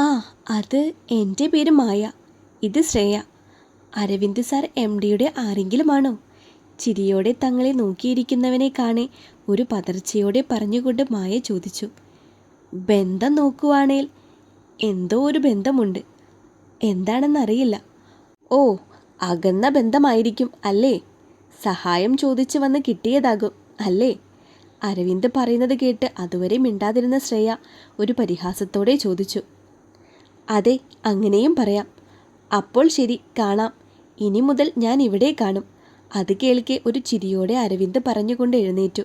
ആ അത് എന്റെ പേര് മായ. ഇത് ശ്രേയ. അരവിന്ദ് സാർ എം ഡിയുടെ ആരെങ്കിലുമാണോ? ചിരിയോടെ തങ്ങളെ നോക്കിയിരിക്കുന്നവനെ കാണെ ഒരു പതർച്ചയോടെ പറഞ്ഞുകൊണ്ട് മായ ചോദിച്ചു. ബന്ധം നോക്കുവാണേൽ എന്തോ ഒരു ബന്ധമുണ്ട്. എന്താണെന്നറിയില്ല. ഓ അകന്ന ബന്ധമായിരിക്കും അല്ലേ? സഹായം ചോദിച്ചു വന്ന് കിട്ടിയതാകും അല്ലേ? അരവിന്ദ് പറയുന്നത് കേട്ട് അതുവരെ മിണ്ടാതിരുന്ന ശ്രേയ ഒരു പരിഹാസത്തോടെ ചോദിച്ചു. അതെ അങ്ങനെയും പറയാം. അപ്പോൾ ശരി കാണാം. ഇനി മുതൽ ഞാൻ ഇവിടെ കാണും. അത് കേൾക്കെ ഒരു ചിരിയോടെ അരവിന്ദ് പറഞ്ഞുകൊണ്ട് എഴുന്നേറ്റു.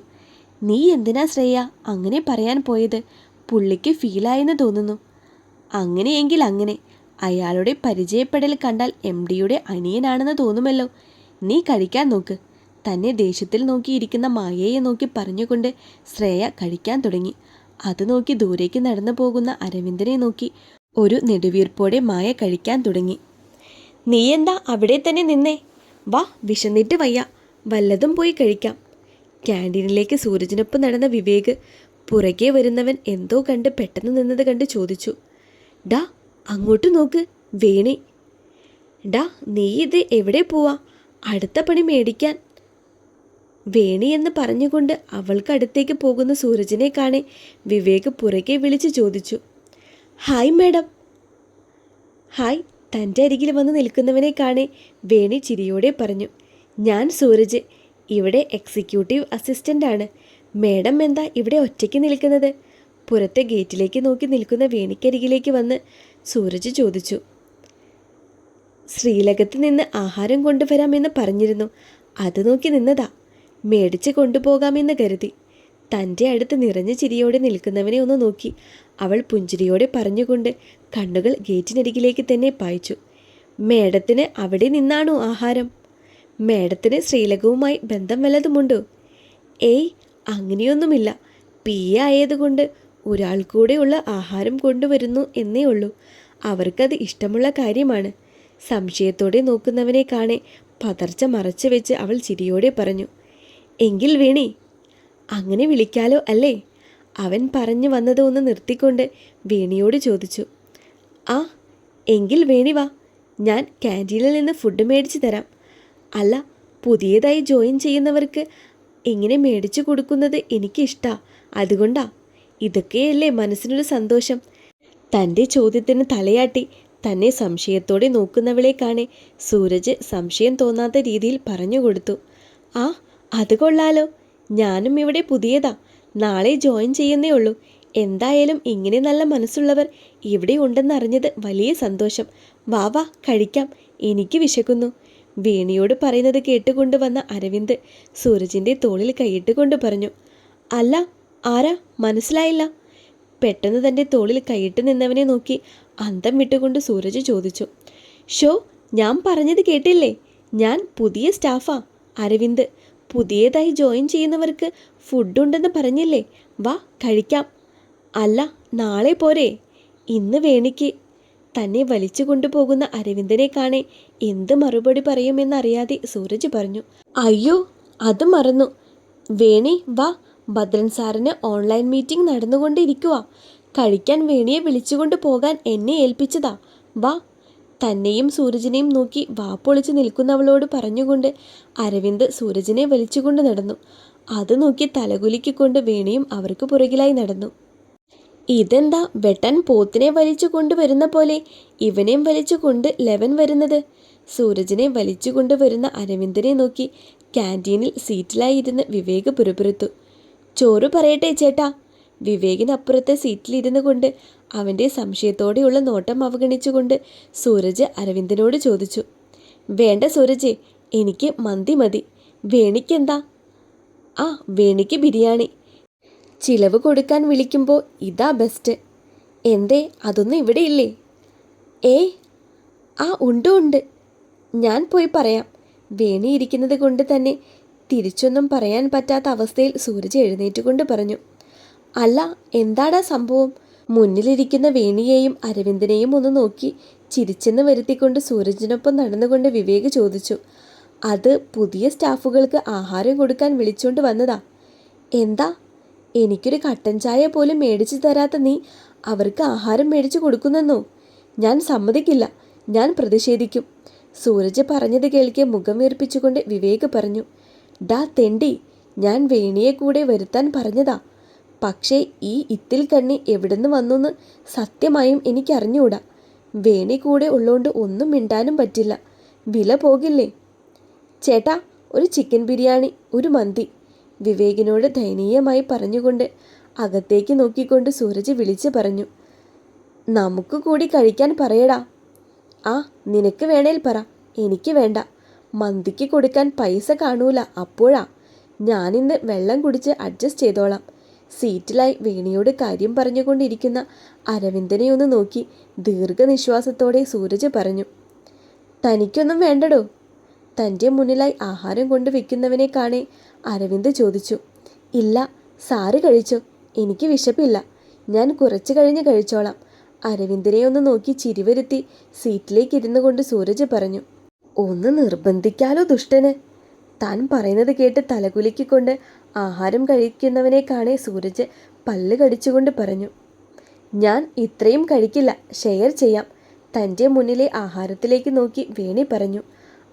നീ എന്തിനാ ശ്രേയ? അങ്ങനെ പറയാൻ പോയത്? പുള്ളിക്ക് ഫീലായെന്ന് തോന്നുന്നു. അങ്ങനെയെങ്കിൽ അങ്ങനെ. അയാളുടെ പരിചയപ്പെടൽ കണ്ടാൽ എം ഡിയുടെ അനിയനാണെന്ന് തോന്നുമല്ലോ. നീ കഴിക്കാൻ നോക്ക്. തന്നെ ദേഷ്യത്തിൽ നോക്കിയിരിക്കുന്ന മായയെ നോക്കി പറഞ്ഞുകൊണ്ട് ശ്രേയ കഴിക്കാൻ തുടങ്ങി. അത് നോക്കി ദൂരേക്ക് നടന്നു പോകുന്ന അരവിന്ദനെ നോക്കി. ഒരു നെടുവീർപ്പോടെ മായ കഴിക്കാൻ തുടങ്ങി. നീയെന്താ അവിടെ തന്നെ നിന്നേ? വാ വിശന്നിട്ട് വയ്യ. വല്ലതും പോയി കഴിക്കാം. ക്യാന്റീനിലേക്ക് സൂരജിനൊപ്പം നടന്ന വിവേക് പുറകെ വരുന്നവൻ എന്തോ കണ്ട് പെട്ടെന്ന് നിന്നത് കണ്ട് ചോദിച്ചു. ഡാ അങ്ങോട്ട് നോക്ക് വേണി. ഡാ നീ ഇത് എവിടെ പോവാ? അടുത്ത പണി മേടിക്കാൻ. വേണി എന്ന് പറഞ്ഞുകൊണ്ട് അവൾക്കടുത്തേക്ക് പോകുന്ന സൂരജിനെ കാണെ വിവേക് പുറകെ വിളിച്ച് ചോദിച്ചു. Hi madam. ഹായ് തന്റെ അരികിൽ വന്ന് നിൽക്കുന്നവനെ കാണെ വേണി ചിരിയോടെ പറഞ്ഞു. ഞാൻ സൂരജ് ഇവിടെ എക്സിക്യൂട്ടീവ് അസിസ്റ്റന്റ് ആണ്. മേഡം എന്താ ഇവിടെ ഒറ്റയ്ക്ക് നിൽക്കുന്നത്? പുറത്തെ ഗേറ്റിലേക്ക് നോക്കി നിൽക്കുന്ന വേണിക്കരികിലേക്ക് വന്ന് സൂരജ് ചോദിച്ചു. ശ്രീലകത്ത് നിന്ന് ആഹാരം കൊണ്ടുവരാമെന്ന് പറഞ്ഞിരുന്നു. അത് നോക്കി നിന്നതാ. മേടിച്ച് കൊണ്ടുപോകാമെന്ന് കരുതി. തന്റെ അടുത്ത് നിറഞ്ഞ ചിരിയോടെ നിൽക്കുന്നവനെ ഒന്ന് നോക്കി. അവൾ പുഞ്ചിരിയോടെ പറഞ്ഞുകൊണ്ട് കണ്ണുകൾ ഗേറ്റിനരികിലേക്ക് തന്നെ പായിച്ചു. മേഡത്തിന് അവിടെ നിന്നാണോ ആഹാരം? മേഡത്തിന് ശ്രീലകവുമായി ബന്ധം വല്ലതുമുണ്ടോ? ഏയ് അങ്ങനെയൊന്നുമില്ല. പി ആയതുകൊണ്ട് ഒരാൾ കൂടെയുള്ള ആഹാരം കൊണ്ടുവരുന്നു എന്നേ ഉള്ളൂ. അവർക്കത് ഇഷ്ടമുള്ള കാര്യമാണ്. സംശയത്തോടെ നോക്കുന്നവനെ കാണെ പതർച്ച മറച്ചു വെച്ച് അവൾ ചിരിയോടെ പറഞ്ഞു. എങ്കിൽ വേണി അങ്ങനെ വിളിക്കാലോ അല്ലേ? അവൻ പറഞ്ഞു വന്നത് ഒന്ന് നിർത്തിക്കൊണ്ട് വേണിയോട് ചോദിച്ചു. ആ എങ്കിൽ വേണി വാ. ഞാൻ ക്യാന്റീനിൽ നിന്ന് ഫുഡ് മേടിച്ച് തരാം. അല്ല പുതിയതായി ജോയിൻ ചെയ്യുന്നവർക്ക് ഇങ്ങനെ മേടിച്ചു കൊടുക്കുന്നത് എനിക്കിഷ്ടാ. അതുകൊണ്ടാ ഇതൊക്കെയല്ലേ മനസ്സിനൊരു സന്തോഷം. തന്റെ ചോദ്യത്തിന് തലയാട്ടി തന്നെ സംശയത്തോടെ നോക്കുന്നവളെ കാണെ സൂരജ് സംശയം തോന്നാത്ത രീതിയിൽ പറഞ്ഞു കൊടുത്തു. ആ അത് കൊള്ളാലോ. ഞാനും ഇവിടെ പുതിയതാ. നാളെ ജോയിൻ ചെയ്യുന്നേ ഉള്ളൂ. എന്തായാലും ഇങ്ങനെ നല്ല മനസ്സുള്ളവർ ഇവിടെ ഉണ്ടെന്നറിഞ്ഞത് വലിയ സന്തോഷം. വാ വാ കഴിക്കാം. എനിക്ക് വിശക്കുന്നു. വീണിയോട് പറയുന്നത് കേട്ടുകൊണ്ട് വന്ന അരവിന്ദ് സൂരജിന്റെ തോളിൽ കൈയിട്ട് കൊണ്ട് പറഞ്ഞു അല്ല ആരാ? മനസ്സിലായില്ല. പെട്ടെന്ന് തന്റെ തോളിൽ കൈയിട്ട് നിന്നവനെ നോക്കി അന്തം വിട്ടുകൊണ്ട് സൂരജ് ചോദിച്ചു ഷോ ഞാൻ പറഞ്ഞത് കേട്ടില്ലേ? ഞാൻ പുതിയ സ്റ്റാഫാ. അരവിന്ദ് പുതിയതായി ജോയിൻ ചെയ്യുന്നവർക്ക് ഫുഡ് ഉണ്ടെന്ന് പറഞ്ഞില്ലേ? വാ കഴിക്കാം. അല്ല നാളെ പോരെ. ഇന്ന് വേണിക്ക്. തന്നെ വലിച്ചു കൊണ്ടുപോകുന്ന അരവിന്ദനെ കാണെ എന്ത് മറുപടി പറയുമെന്നറിയാതെ സൂരജ് പറഞ്ഞു അയ്യോ അത് മറന്നു. വേണി വാ. ഭദ്രൻ സാറിന് ഓൺലൈൻ മീറ്റിംഗ് നടന്നുകൊണ്ടിരിക്കുക കഴിക്കാൻ വേണിയെ വിളിച്ചുകൊണ്ട് പോകാൻ എന്നെ ഏൽപ്പിച്ചതാ. വാ തന്നെയും സൂരജിനെയും നോക്കി വാപ്പൊളിച്ച് നിൽക്കുന്നവളോട് പറഞ്ഞുകൊണ്ട് അരവിന്ദ് സൂരജിനെ വലിച്ചുകൊണ്ട് നടന്നു. അത് നോക്കി തലകുലിക്കൊണ്ട് വേണിയും അവർക്ക് പുറകിലായി നടന്നു. ഇതെന്താ വെട്ടൻ പോത്തിനെ വലിച്ചു കൊണ്ടുവരുന്ന പോലെ ഇവനെയും വലിച്ചുകൊണ്ട് ലെവൻ വരുന്നത്? സൂരജിനെ വലിച്ചു കൊണ്ടുവരുന്ന അരവിന്ദനെ നോക്കി ക്യാന്റീനിൽ സീറ്റിലായി ഇരുന്ന് വിവേക് പുറപ്പുറത്തു ചോറ് പറയട്ടെ ചേട്ടാ. വിവേകിനപ്പുറത്തെ സീറ്റിലിരുന്നു കൊണ്ട് അവന്റെ സംശയത്തോടെയുള്ള നോട്ടം അവഗണിച്ചുകൊണ്ട് സൂരജ് അരവിന്ദനോട് ചോദിച്ചു വേണ്ട സൂരജ് എനിക്ക് മന്തി മതി. വേണിക്കെന്താ? ആ വേണിക്ക് ബിരിയാണി. ചിലവ് കൊടുക്കാൻ വിളിക്കുമ്പോൾ ഇതാ ബെസ്റ്റ് എന്തേ അതൊന്നും ഇവിടെ ഇല്ലേ? ഏ ആ ഉണ്ട് ഉണ്ട്. ഞാൻ പോയി പറയാം. വേണി ഇരിക്കുന്നത് കൊണ്ട് തന്നെ തിരിച്ചൊന്നും പറയാൻ പറ്റാത്ത അവസ്ഥയിൽ സൂരജ് എഴുന്നേറ്റുകൊണ്ട് പറഞ്ഞു അല്ല എന്താടാ സംഭവം? മുന്നിലിരിക്കുന്ന വേണിയെയും അരവിന്ദനെയും ഒന്ന് നോക്കി ചിരിച്ചെന്ന് വരുത്തിക്കൊണ്ട് സൂരജിനൊപ്പം നടന്നുകൊണ്ട് വിവേക് ചോദിച്ചു അത് പുതിയ സ്റ്റാഫുകൾക്ക് ആഹാരം കൊടുക്കാൻ വിളിച്ചുകൊണ്ട് വന്നതാ. എന്താ? എനിക്കൊരു കട്ടൻ ചായ പോലും മേടിച്ചു തരാത്ത നീ അവർക്ക് ആഹാരം മേടിച്ചു കൊടുക്കുന്നെന്നോ? ഞാൻ സമ്മതിക്കില്ല. ഞാൻ പ്രതിഷേധിക്കും. സൂരജ് പറഞ്ഞത് കേൾക്കെ മുഖം വീർപ്പിച്ചുകൊണ്ട് വിവേക് പറഞ്ഞു ഡാ തെണ്ടി ഞാൻ വേണിയെ കൂടെ വരുത്താൻ പറഞ്ഞതാ. പക്ഷേ ഈ ഇത്തിൽ കണ്ണി എവിടുന്ന് വന്നെന്ന് സത്യമായും എനിക്കറിഞ്ഞുകൂടാ വേണി കൂടെ ഉള്ളോണ്ട് ഒന്നും മിണ്ടാനും പറ്റില്ല. വില പോകില്ലേ? ചേട്ടാ ഒരു ചിക്കൻ ബിരിയാണി ഒരു മന്തി. വിവേകിനോട് ദയനീയമായി പറഞ്ഞുകൊണ്ട് അകത്തേക്ക് നോക്കിക്കൊണ്ട് സൂരജ് വിളിച്ചു പറഞ്ഞു നമുക്ക് കൂടി കഴിക്കാൻ പറയടാ. ആ നിനക്ക് വേണേൽ പറ. എനിക്ക് വേണ്ട. മന്തിക്ക് കൊടുക്കാൻ പൈസ കാണൂല. അപ്പോഴാ. ഞാനിന്ന് വെള്ളം കുടിച്ച് അഡ്ജസ്റ്റ് ചെയ്തോളാം. സീറ്റിലായി വേണിയോട് കാര്യം പറഞ്ഞുകൊണ്ടിരിക്കുന്ന അരവിന്ദനെ ഒന്ന് നോക്കി ദീർഘനിശ്വാസത്തോടെ സൂരജ് പറഞ്ഞു തനിക്കൊന്നും വേണ്ടടോ. തന്റെ മുന്നിലായി ആഹാരം കൊണ്ട് വെക്കുന്നവനെ കാണെ അരവിന്ദ് ചോദിച്ചു. ഇല്ല സാറ് കഴിച്ചു. എനിക്ക് വിശപ്പില്ല. ഞാൻ കുറച്ച് കഴിഞ്ഞ് കഴിച്ചോളാം. അരവിന്ദനെ ഒന്ന് നോക്കി ചിരിവരുത്തി സീറ്റിലേക്ക് ഇരുന്നു കൊണ്ട് സൂരജ് പറഞ്ഞു ഒന്ന് നിർബന്ധിക്കാലോ ദുഷ്ടന്. താൻ പറയുന്നത് കേട്ട് തലകുലുക്കിക്കൊണ്ട് ആഹാരം കഴിക്കുന്നവനെ കാണെ സൂരജ് പല്ല് കടിച്ചുകൊണ്ട് പറഞ്ഞു ഞാൻ ഇത്രയും കഴിക്കില്ല ഷെയർ ചെയ്യാം തന്റെ മുന്നിലെ ആഹാരത്തിലേക്ക് നോക്കി വേണി പറഞ്ഞു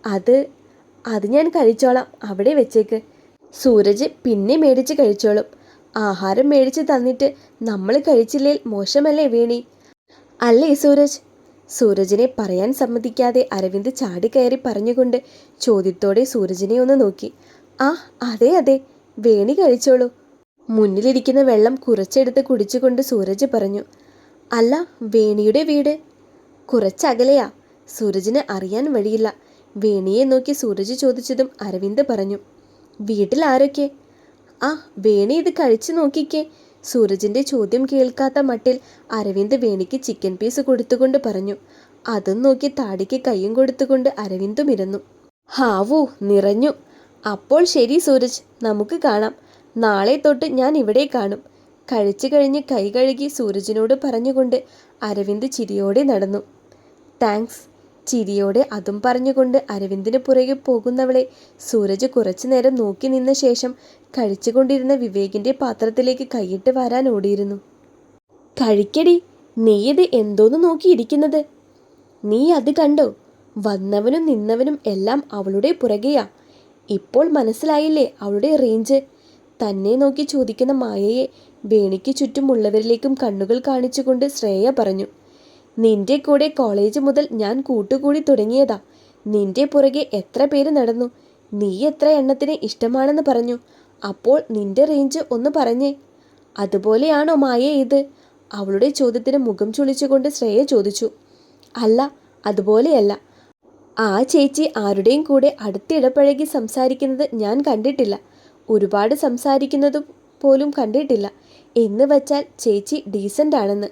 അത് അത് ഞാൻ കഴിച്ചോളാം അവിടെ വെച്ചേക്ക്. സൂരജ് പിന്നെ മേടിച്ച് കഴിച്ചോളും ആഹാരം മേടിച്ച് തന്നിട്ട് നമ്മൾ കഴിച്ചില്ലേൽ മോശമല്ലേ വേണി? അല്ലേ സൂരജ്? സൂരജിനെ പറയാൻ സമ്മതിക്കാതെ അരവിന്ദ് ചാടിക്കയറി പറഞ്ഞുകൊണ്ട് ചോദ്യത്തോടെ സൂരജിനെ ഒന്ന് നോക്കി ആ അതെ അതെ വേണി കഴിച്ചോളൂ. മുന്നിലിരിക്കുന്ന വെള്ളം കുറച്ചെടുത്ത് കുടിച്ചുകൊണ്ട് സൂരജ് പറഞ്ഞു അല്ല വേണിയുടെ വീട്. കുറച്ചകലെയാ. സൂരജിന് അറിയാൻ വഴിയില്ല. വേണിയെ നോക്കി സൂരജ് ചോദിച്ചതും അരവിന്ദ് പറഞ്ഞു വീട്ടിൽ ആരൊക്കെ? ആ വേണി ഇത് കഴിച്ചു നോക്കിക്കേ. സൂരജിന്റെ ചോദ്യം കേൾക്കാത്ത മട്ടിൽ അരവിന്ദ് വേണിക്ക് ചിക്കൻ പീസ് കൊടുത്തുകൊണ്ട് പറഞ്ഞു അതും നോക്കി താടിക്ക് കയ്യും കൊടുത്തുകൊണ്ട് അരവിന്ദും ഇരുന്നു. ഹാവൂ നിറഞ്ഞു. അപ്പോൾ ശരി സൂരജ് നമുക്ക് കാണാം. നാളെ തൊട്ട് ഞാൻ ഇവിടെ കാണും. കഴിച്ചു കഴിഞ്ഞ് കൈ കഴുകി സൂരജിനോട് പറഞ്ഞുകൊണ്ട് അരവിന്ദ് ചിരിയോടെ നടന്നു. താങ്ക്സ്. ചിരിയോടെ അതും പറഞ്ഞുകൊണ്ട് അരവിന്ദിന് പുറകെ പോകുന്നവളെ സൂരജ് കുറച്ചു നേരം നോക്കി നിന്ന ശേഷം കഴിച്ചുകൊണ്ടിരുന്ന വിവേകിന്റെ പാത്രത്തിലേക്ക് കൈയിട്ട് വരാൻ ഓടിയിരുന്നു. കഴിക്കടി നീ ഇത് എന്തോന്ന് നോക്കിയിരിക്കുന്നത്? നീ അത് കണ്ടോ? വന്നവനും നിന്നവനും എല്ലാം അവളുടെ പുറകെയാ. ഇപ്പോൾ മനസ്സിലായില്ലേ അവളുടെ റേഞ്ച് തന്നെ നോക്കി ചോദിക്കുന്ന മായയെ വേണിക്ക് ചുറ്റുമുള്ളവരിലേക്കും കണ്ണുകൾ കാണിച്ചുകൊണ്ട് ശ്രേയ പറഞ്ഞു നിന്റെ കൂടെ കോളേജ് മുതൽ ഞാൻ കൂട്ടുകൂടി തുടങ്ങിയതാ. നിന്റെ പുറകെ എത്ര പേര് നടന്നു? നീ എത്ര എണ്ണത്തിന് ഇഷ്ടമാണെന്ന് പറഞ്ഞു. അപ്പോൾ നിന്റെ റേഞ്ച് ഒന്ന് പറഞ്ഞേ. അതുപോലെയാണോ മായ ഇത്? അവളുടെ ചോദ്യത്തിന് മുഖം ചുളിച്ചുകൊണ്ട് ശ്രേയ ചോദിച്ചു അല്ല അതുപോലെയല്ല. ആ ചേച്ചി ആരുടെയും കൂടെ അടുത്തിടപഴകി സംസാരിക്കുന്നത് ഞാൻ കണ്ടിട്ടില്ല. ഒരുപാട് സംസാരിക്കുന്നത് പോലും കണ്ടിട്ടില്ല. എന്ന് വച്ചാൽ ചേച്ചി ഡീസന്റ് ആണെന്ന്.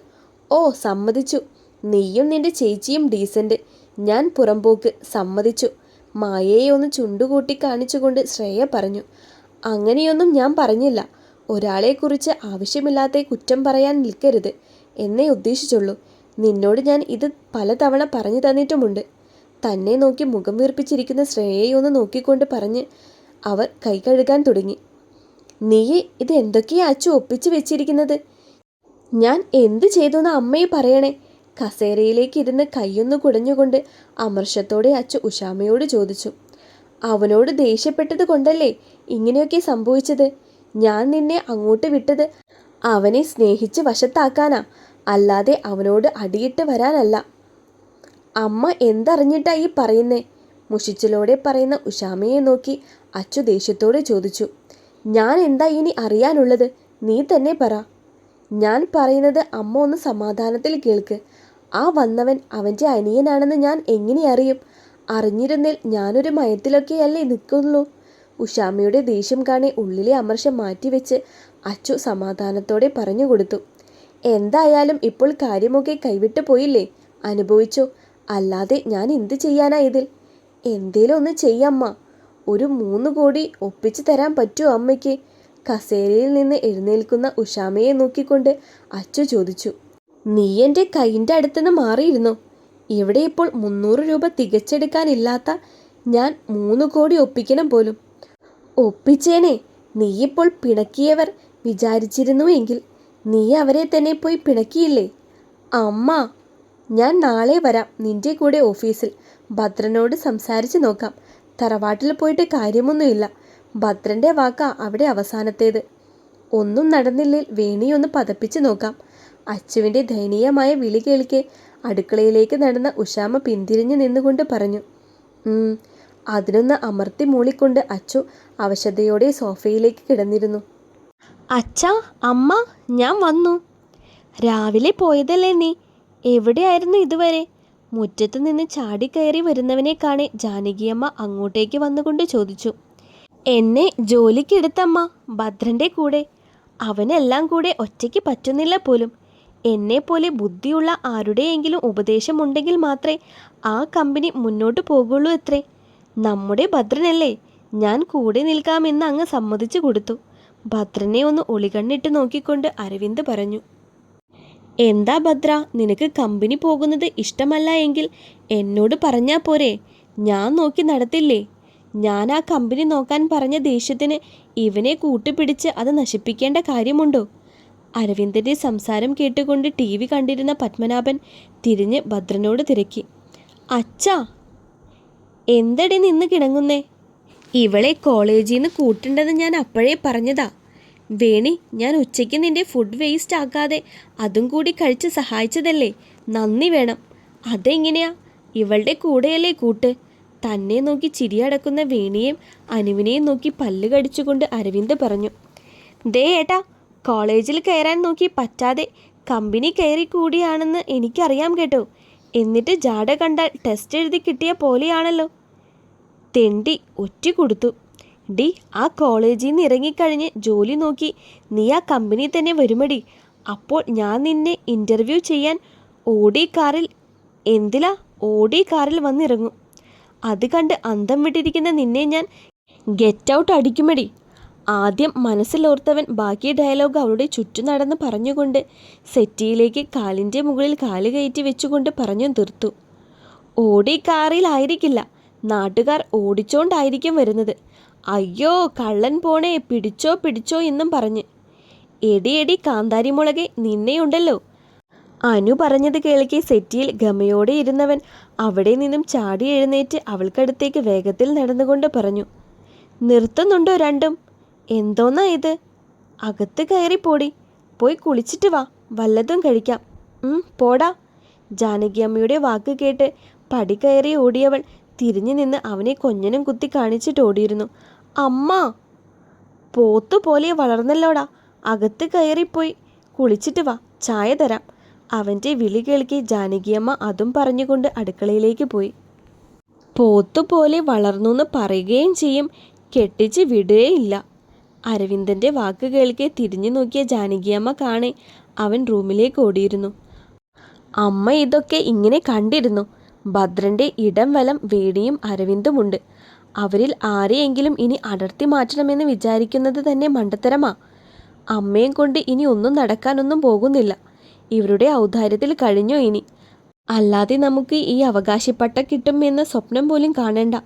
ഓ സമ്മതിച്ചു. നീയും നിന്റെ ചേച്ചിയും ഡീസന്റ്. ഞാൻ പുറമ്പോക്ക് സമ്മതിച്ചു. മായയെ ഒന്ന് ചുണ്ടുകൂട്ടി കാണിച്ചുകൊണ്ട് ശ്രേയ പറഞ്ഞു. അങ്ങനെയൊന്നും ഞാൻ പറഞ്ഞില്ല. ഒരാളെക്കുറിച്ച് ആവശ്യമില്ലാത്ത കുറ്റം പറയാൻ നിൽക്കരുത്. എന്നേ ഉദ്ദേശിച്ചുള്ളൂ. നിന്നോട് ഞാൻ ഇത് പലതവണ പറഞ്ഞു തന്നിട്ടുമുണ്ട്. തന്നെ നോക്കി മുഖം വീർപ്പിച്ചിരിക്കുന്ന ശ്രേയയെ ഒന്ന് നോക്കിക്കൊണ്ട് പറഞ്ഞ് അവർ കൈ കഴുകാൻ തുടങ്ങി. നീ ഇത് എന്തൊക്കെയാ അച്ചു ഒപ്പിച്ചു വെച്ചിരിക്കുന്നത്? ഞാൻ എന്ത് ചെയ്തെന്ന് അമ്മയെ പറയണേ. കസേരയിലേക്ക് ഇരുന്ന് കൈയൊന്ന് കുടഞ്ഞുകൊണ്ട് അമർഷത്തോടെ അച്ചു ഉഷാമയോട് ചോദിച്ചു. അവനോട് ദേഷ്യപ്പെട്ടത് കൊണ്ടല്ലേ ഇങ്ങനെയൊക്കെ സംഭവിച്ചത്? ഞാൻ നിന്നെ അങ്ങോട്ട് വിട്ടത് അവനെ സ്നേഹിച്ച് വശത്താക്കാനാ. അല്ലാതെ അവനോട് അടിയിട്ട് വരാനല്ല. അമ്മ എന്തറിഞ്ഞിട്ടാ ഈ പറയുന്നേ? മുഷിച്ചിലോടെ പറയുന്ന ഉഷാമയെ നോക്കി അച്ചു ദേഷ്യത്തോടെ ചോദിച്ചു. ഞാൻ എന്താ ഇനി അറിയാനുള്ളത്? നീ തന്നെ പറ. ഞാൻ പറയുന്നത് അമ്മ ഒന്ന് സമാധാനത്തിൽ കേൾക്ക്. ആ വന്നവൻ അവന്റെ അനിയനാണെന്ന് ഞാൻ എങ്ങനെ അറിയും? അറിഞ്ഞിരുന്നേൽ ഞാനൊരു മയത്തിലൊക്കെയല്ലേ നിൽക്കുള്ളൂ. ഉഷാമയുടെ ദേഷ്യം കാണി ഉള്ളിലെ അമർഷം മാറ്റിവെച്ച് അച്ചു സമാധാനത്തോടെ പറഞ്ഞു കൊടുത്തു എന്തായാലും ഇപ്പോൾ കാര്യമൊക്കെ കൈവിട്ടു പോയില്ലേ? അനുഭവിച്ചോ. അല്ലാതെ ഞാൻ എന്ത് ചെയ്യാനാ ഇതിൽ? എന്തേലും ഒന്ന് ചെയ്യമ്മ. ഒരു മൂന്ന് കോടി ഒപ്പിച്ചു തരാൻ പറ്റുമോ അമ്മയ്ക്ക്? കസേരയിൽ നിന്ന് എഴുന്നേൽക്കുന്ന ഉഷാമയെ നോക്കിക്കൊണ്ട് അച്ചു ചോദിച്ചു. നീ എന്റെ കൈന്റെ അടുത്തുനിന്ന് മാറിയിരുന്നു? ഇവിടെ ഇപ്പോൾ മുന്നൂറ് രൂപ തികച്ചെടുക്കാനില്ലാത്ത ഞാൻ മൂന്ന് കോടി ഒപ്പിക്കണം പോലും. ഒപ്പിച്ചേനെ. നീയിപ്പോൾ പിണക്കിയവർ വിചാരിച്ചിരുന്നു എങ്കിൽ നീ അവരെ തന്നെ പോയി പിണക്കിയില്ലേ? അമ്മ ഞാൻ നാളെ വരാം നിന്റെ കൂടെ ഓഫീസിൽ. ഭദ്രനോട് സംസാരിച്ച് നോക്കാം. തറവാട്ടിൽ പോയിട്ട് കാര്യമൊന്നുമില്ല. ഭദ്രന്റെ വാക്ക അവിടെ അവസാനത്തേത്. ഒന്നും നടന്നില്ലേൽ വേണിയൊന്ന് പതപ്പിച്ച് നോക്കാം. അച്ചുവിന്റെ ദയനീയമായ വിളി കേൾക്കെ അടുക്കളയിലേക്ക് നടന്ന ഉഷാമ പിന്തിരിഞ്ഞു നിന്നുകൊണ്ട് പറഞ്ഞു. അതിനൊന്ന് അമർത്തി മൂളിക്കൊണ്ട് അച്ചു അവശതയോടെ സോഫയിലേക്ക് കിടന്നിരുന്നു. അച്ഛ അമ്മ ഞാൻ വന്നു. രാവിലെ പോയതല്ലേ നീ? എവിടെയായിരുന്നു ഇതുവരെ? മുറ്റത്ത് നിന്ന് ചാടിക്കയറി വരുന്നവനെ കാണെ ജാനകിയമ്മ അങ്ങോട്ടേക്ക് വന്നുകൊണ്ട് ചോദിച്ചു. എന്നെ ജോലിക്കെടുത്തമ്മ ഭദ്രന്റെ കൂടെ. അവനെല്ലാം കൂടെ ഒറ്റയ്ക്ക് പറ്റുന്നില്ല പോലും. എന്നെപ്പോലെ ബുദ്ധിയുള്ള ആരുടെയെങ്കിലും ഉപദേശമുണ്ടെങ്കിൽ മാത്രമേ ആ കമ്പനി മുന്നോട്ട് പോകുള്ളൂ എത്രേ. നമ്മുടെ ഭദ്രനല്ലേ. ഞാൻ കൂടെ നിൽക്കാമെന്ന് അങ്ങ് സമ്മതിച്ചു കൊടുത്തു. ഭദ്രനെ ഒന്ന് ഒളികണ്ണിട്ട് നോക്കിക്കൊണ്ട് അരവിന്ദ് പറഞ്ഞു. എന്താ ഭദ്ര? നിനക്ക് കമ്പനി പോകുന്നത് ഇഷ്ടമല്ല എങ്കിൽ എന്നോട് പറഞ്ഞാൽ പോരെ. ഞാൻ നോക്കി നടത്തില്ലേ? ഞാൻ ആ കമ്പനി നോക്കാൻ പറഞ്ഞ ദേഷ്യത്തിന് ഇവനെ കൂട്ടുപിടിച്ച് അത് നശിപ്പിക്കേണ്ട കാര്യമുണ്ടോ? അരവിന്ദന്റെ സംസാരം കേട്ടുകൊണ്ട് ടി വി കണ്ടിരുന്ന പത്മനാഭൻ തിരിഞ്ഞ് ഭദ്രനോട് തിരക്കി. അച്ഛാ എന്തടി നിന്ന് കിടങ്ങുന്നേ ഇവളെ കോളേജിൽ നിന്ന് കൂട്ടേണ്ടത് ഞാൻ അപ്പോഴേ പറഞ്ഞതാ. വേണി ഞാൻ ഉച്ചയ്ക്ക് നിന്റെ ഫുഡ് വേസ്റ്റ് ആക്കാതെ അതും കൂടി കഴിച്ച് സഹായിച്ചതല്ലേ? നന്ദി വേണം. അതെങ്ങനെയാ? ഇവളുടെ കൂടെയല്ലേ കൂട്ട്? തന്നെ നോക്കി ചിരിയടക്കുന്ന വേണിയെയും അനുവിനെയും നോക്കി പല്ല് കടിച്ചുകൊണ്ട് അരവിന്ദ് പറഞ്ഞു ദേ ഏട്ടാ കോളേജിൽ കയറാൻ നോക്കി പറ്റാതെ കമ്പനി കയറി കൂടിയാണെന്ന് എനിക്കറിയാം കേട്ടോ. എന്നിട്ട് ജാട കണ്ടാൽ ടെസ്റ്റ് എഴുതി കിട്ടിയ പോലെയാണല്ലോ. തെണ്ടി ഒറ്റ കൊടുത്തു. ഡി ആ കോളേജിൽ നിന്ന് ഇറങ്ങിക്കഴിഞ്ഞ് ജോലി നോക്കി. നീ ആ കമ്പനി തന്നെ വരുമടി. അപ്പോൾ ഞാൻ നിന്നെ ഇന്റർവ്യൂ ചെയ്യാൻ ഓടി കാറിൽ എന്തിലാ ഓടി കാറിൽ വന്നിറങ്ങും. അത് കണ്ട് അന്തം വിട്ടിരിക്കുന്ന നിന്നെ ഞാൻ ഗെറ്റ് ഔട്ട് അടിക്കുമടി. ആദ്യം മനസ്സിലോർത്തവൻ ബാക്കി ഡയലോഗ് അവളുടെ ചുറ്റും നടന്ന് പറഞ്ഞുകൊണ്ട് സെറ്റിയിലേക്ക് കാലിന്റെ മുകളിൽ കാൽ കയറ്റി വെച്ചുകൊണ്ട് പറഞ്ഞു തീർത്തു. ഓടി കാറിലായിരിക്കില്ല. നാട്ടുകാർ ഓടിച്ചോണ്ടായിരിക്കും വരുന്നത്. അയ്യോ കള്ളൻ പോണേ പിടിച്ചോ പിടിച്ചോ എന്നും പറഞ്ഞ്. എടി എടി കാന്താരി മുളകെ നിന്നെയുണ്ടല്ലോ. അനു പറഞ്ഞത് കേൾക്കി സെറ്റിയിൽ ഗമയോടെ ഇരുന്നവൻ അവിടെ നിന്നും ചാടി എഴുന്നേറ്റ് അവൾക്കടുത്തേക്ക് വേഗത്തിൽ നടന്നുകൊണ്ട് പറഞ്ഞു നിർത്തുന്നുണ്ടോ രണ്ടും? എന്തോന്നാ ഇത്? അകത്ത് കയറി പോടി. പോയി കുളിച്ചിട്ട് വാ വല്ലതും കഴിക്കാം. പോടാ. ജാനകിയമ്മയുടെ വാക്ക് കേട്ട് പടി കയറി ഓടിയവൾ തിരിഞ്ഞു നിന്ന് അവനെ കൊഞ്ഞനും കുത്തി കാണിച്ചിട്ട് ഓടിയിരുന്നു. അമ്മ പോത്തുപോലെ വളർന്നല്ലോടാ. അകത്ത് കയറിപ്പോയി. കുളിച്ചിട്ട് വാ. ചായ തരാം. അവന്റെ വിളി കേൾക്കി ജാനകിയമ്മ അതും പറഞ്ഞുകൊണ്ട് അടുക്കളയിലേക്ക് പോയി. പോത്തുപോലെ വളർന്നു എന്ന് പറയുകയും ചെയ്യും. കെട്ടിച്ച് വിടുകയില്ല. അരവിന്ദന്റെ വാക്ക് കേൾക്കെ തിരിഞ്ഞു നോക്കിയ ജാനകിയമ്മ കാണെ അവൻ റൂമിലേക്ക് ഓടിയിരുന്നു. അമ്മ ഇതൊക്കെ ഇങ്ങനെ കണ്ടിരുന്നു. ഭദ്രന്റെ ഇടം വലം വേണിയും അരവിന്ദുമുണ്ട്. അവരിൽ ആരെയെങ്കിലും ഇനി അടർത്തി മാറ്റണമെന്ന് വിചാരിക്കുന്നത് തന്നെ മണ്ടത്തരമാ. അമ്മയും കൊണ്ട് ഇനി ഒന്നും നടക്കാനൊന്നും പോകുന്നില്ല. ഇവരുടെ ഔദാര്യത്തിൽ കഴിഞ്ഞോ ഇനി? അല്ലാതെ നമുക്ക് ഈ അവകാശപ്പെട്ട കിട്ടും എന്ന സ്വപ്നം പോലും കാണേണ്ട.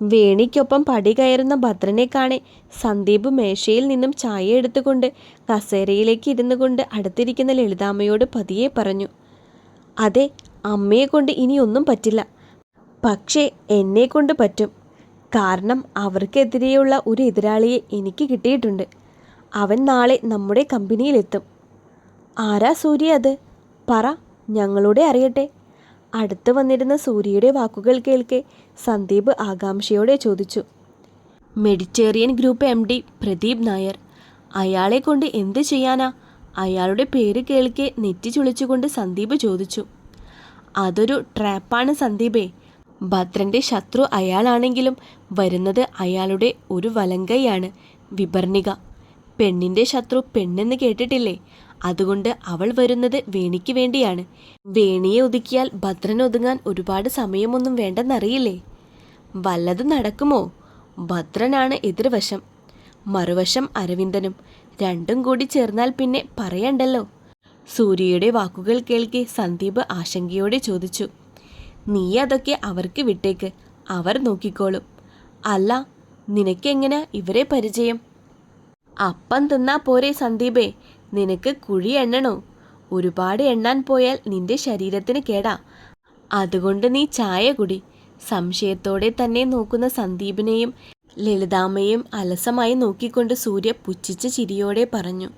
വേണിക്കൊപ്പം പടി കയറുന്ന ഭദ്രനെ കാണെ സന്ദീപ് മേശയിൽ നിന്നും ചായ എടുത്തുകൊണ്ട് കസേരയിലേക്ക് ഇരുന്നു കൊണ്ട് അടുത്തിരിക്കുന്ന ലളിതാമ്മയോട് പതിയെ പറഞ്ഞു. അതെ അമ്മയെ കൊണ്ട് ഇനിയൊന്നും പറ്റില്ല. പക്ഷേ എന്നെ കൊണ്ട് പറ്റും. കാരണം അവർക്കെതിരെയുള്ള ഒരു എതിരാളിയെ എനിക്ക് കിട്ടിയിട്ടുണ്ട്. അവൻ നാളെ നമ്മുടെ കമ്പനിയിലെത്തും. ആരാ സൂര്യ അത്? പറ ഞങ്ങളോടെ അറിയട്ടെ. അടുത്ത് വന്നിരുന്ന സൂര്യയുടെ വാക്കുകൾ കേൾക്കെ സന്ദീപ് ആകാംക്ഷയോടെ ചോദിച്ചു. Mediterranean group M D Pradeep Nair. അയാളെ കൊണ്ട് എന്ത് ചെയ്യാനാ? അയാളുടെ പേര് കേൾക്കെ നെറ്റി ചുളിച്ചുകൊണ്ട് സന്ദീപ് ചോദിച്ചു. അതൊരു ട്രാപ്പാണ് സന്ദീപേ. ഭദ്രന്റെ ശത്രു അയാളാണെങ്കിലും വരുന്നത് അയാളുടെ ഒരു വലങ്കയാണ് വിപർണിക. പെണ്ണിന്റെ ശത്രു പെണ്ണെന്ന് കേട്ടിട്ടില്ലേ? അതുകൊണ്ട് അവൾ വരുന്നത് വേണിക്ക് വേണ്ടിയാണ്. വേണിയെ ഒതുക്കിയാൽ ഭദ്രൻ ഒതുങ്ങാൻ ഒരുപാട് സമയമൊന്നും വേണ്ടെന്നറിയില്ലേ? വല്ലത് നടക്കുമോ? ഭദ്രനാണ് എതിർവശം. മറുവശം അരവിന്ദനും രണ്ടും കൂടി ചേർന്നാൽ പിന്നെ പറയണ്ടല്ലോ. സൂര്യയുടെ വാക്കുകൾ കേൾക്കെ സന്ദീപ് ആശങ്കയോടെ ചോദിച്ചു. നീ അതൊക്കെ അവർക്ക് വിട്ടേക്ക്. അവർ നോക്കിക്കോളും. അല്ല നിനക്കെങ്ങനെ ഇവരെ പരിചയം? അപ്പം തിന്നാ പോരെ സന്ദീപേ. നിനക്ക് കുഴി എണ്ണണോ? ഒരുപാട് എണ്ണാൻ പോയാൽ നിന്റെ ശരീരത്തിന് കേടാ. അതുകൊണ്ട് നീ ചായ കുടി സംശയത്തോടെ തന്നെ നോക്കുന്ന സന്ദീപിനെയും ലളിതാമ്മയും അലസമായി നോക്കിക്കൊണ്ട് സൂര്യ പുച്ഛിച്ച ചിരിയോടെ പറഞ്ഞു.